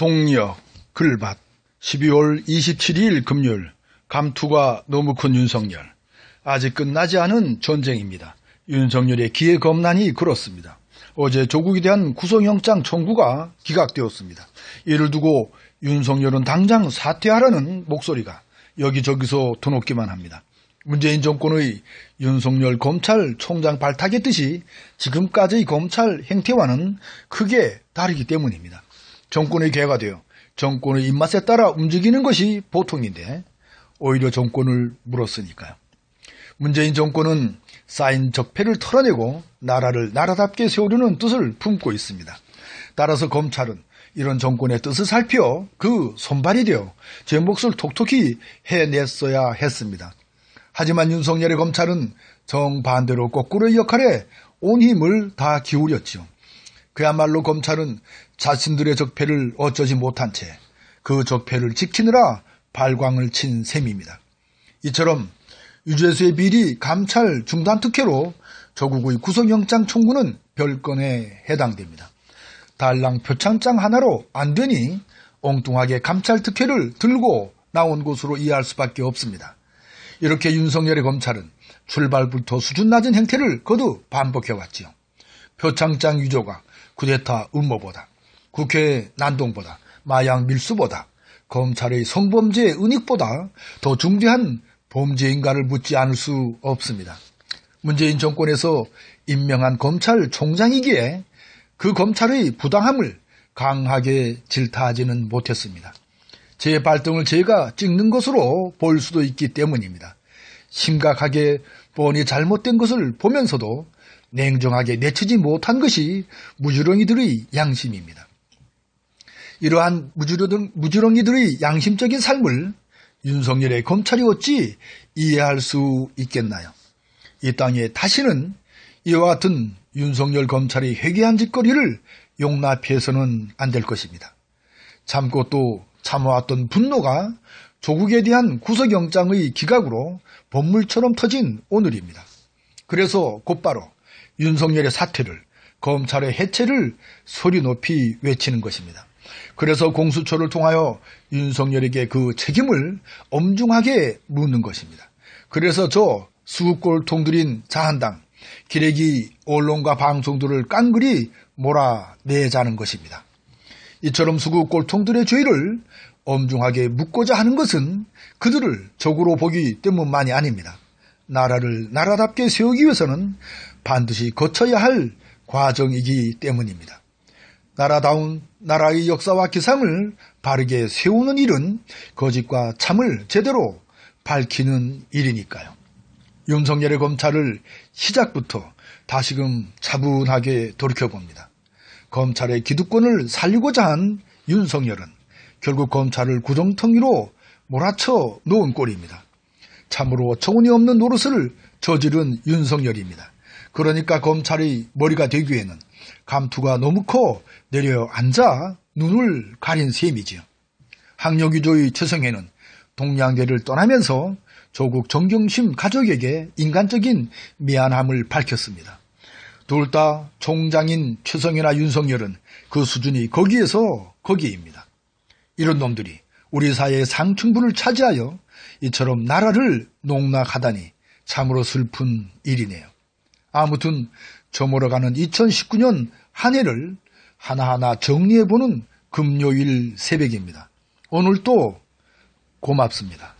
동력, 글밭, 12월 27일 금요일, 감투가 너무 큰 윤석열. 아직 끝나지 않은 전쟁입니다. 윤석열의 기회 검난이 그렇습니다. 어제 조국에 대한 구속영장 청구가 기각되었습니다. 이를 두고 윤석열은 당장 사퇴하라는 목소리가 여기저기서 드높기만 합니다. 문재인 정권의 윤석열 검찰총장 발탁의 뜻이 지금까지의 검찰 행태와는 크게 다르기 때문입니다. 정권의 개가 되어 정권의 입맛에 따라 움직이는 것이 보통인데 오히려 정권을 물었으니까요. 문재인 정권은 쌓인 적폐를 털어내고 나라를 나라답게 세우려는 뜻을 품고 있습니다. 따라서 검찰은 이런 정권의 뜻을 살펴 그 손발이 되어 제 몫을 톡톡히 해냈어야 했습니다. 하지만 윤석열의 검찰은 정반대로 거꾸로의 역할에 온 힘을 다 기울였지요. 그야말로 검찰은 자신들의 적폐를 어쩌지 못한 채 그 적폐를 지키느라 발광을 친 셈입니다. 이처럼 유죄수의 비리 감찰 중단 특혜로 조국의 구속영장 청구는 별건에 해당됩니다. 달랑 표창장 하나로 안 되니 엉뚱하게 감찰 특혜를 들고 나온 것으로 이해할 수밖에 없습니다. 이렇게 윤석열의 검찰은 출발부터 수준 낮은 행태를 거듭 반복해왔지요. 표창장 유조가 쿠데타 음모보다 국회 난동보다 마약 밀수보다 검찰의 성범죄 은닉보다 더 중대한 범죄인가를 묻지 않을 수 없습니다. 문재인 정권에서 임명한 검찰총장이기에 그 검찰의 부당함을 강하게 질타하지는 못했습니다. 제 발등을 제가 찍는 것으로 볼 수도 있기 때문입니다. 심각하게 뻔히 잘못된 것을 보면서도 냉정하게 내치지 못한 것이 무주렁이들의 양심입니다. 이러한 무주렁이들의 양심적인 삶을 윤석열의 검찰이 어찌 이해할 수 있겠나요? 이 땅에 다시는 이와 같은 윤석열 검찰이 회개한 짓거리를 용납해서는 안 될 것입니다. 참고 또 참아왔던 분노가 조국에 대한 구속영장의 기각으로 본물처럼 터진 오늘입니다. 그래서 곧바로 윤석열의 사퇴를 검찰의 해체를 소리 높이 외치는 것입니다. 그래서 공수처를 통하여 윤석열에게 그 책임을 엄중하게 묻는 것입니다. 그래서 저 수골통 들인 자한당, 기레기 언론과 방송들을 깡그리 몰아내자는 것입니다. 이처럼 수국 골통들의 죄를 엄중하게 묻고자 하는 것은 그들을 적으로 보기 때문만이 아닙니다. 나라를 나라답게 세우기 위해서는 반드시 거쳐야 할 과정이기 때문입니다. 나라다운 나라의 역사와 기상을 바르게 세우는 일은 거짓과 참을 제대로 밝히는 일이니까요. 윤석열의 검찰을 시작부터 다시금 차분하게 돌이켜봅니다. 검찰의 기득권을 살리고자 한 윤석열은 결국 검찰을 구정텅이로 몰아쳐 놓은 꼴입니다. 참으로 정운이 없는 노릇을 저지른 윤석열입니다. 그러니까 검찰의 머리가 되기에는 감투가 너무 커 내려앉아 눈을 가린 셈이지요. 학력위조의 최성해는 동양대를 떠나면서 조국 정경심 가족에게 인간적인 미안함을 밝혔습니다. 둘 다 총장인 최성해나 윤석열은 그 수준이 거기에서 거기입니다. 이런 놈들이 우리 사회의 상층부를 차지하여 이처럼 나라를 농락하다니 참으로 슬픈 일이네요. 아무튼 저물어 가는 2019년 한 해를 하나하나 정리해보는 금요일 새벽입니다. 오늘도 고맙습니다.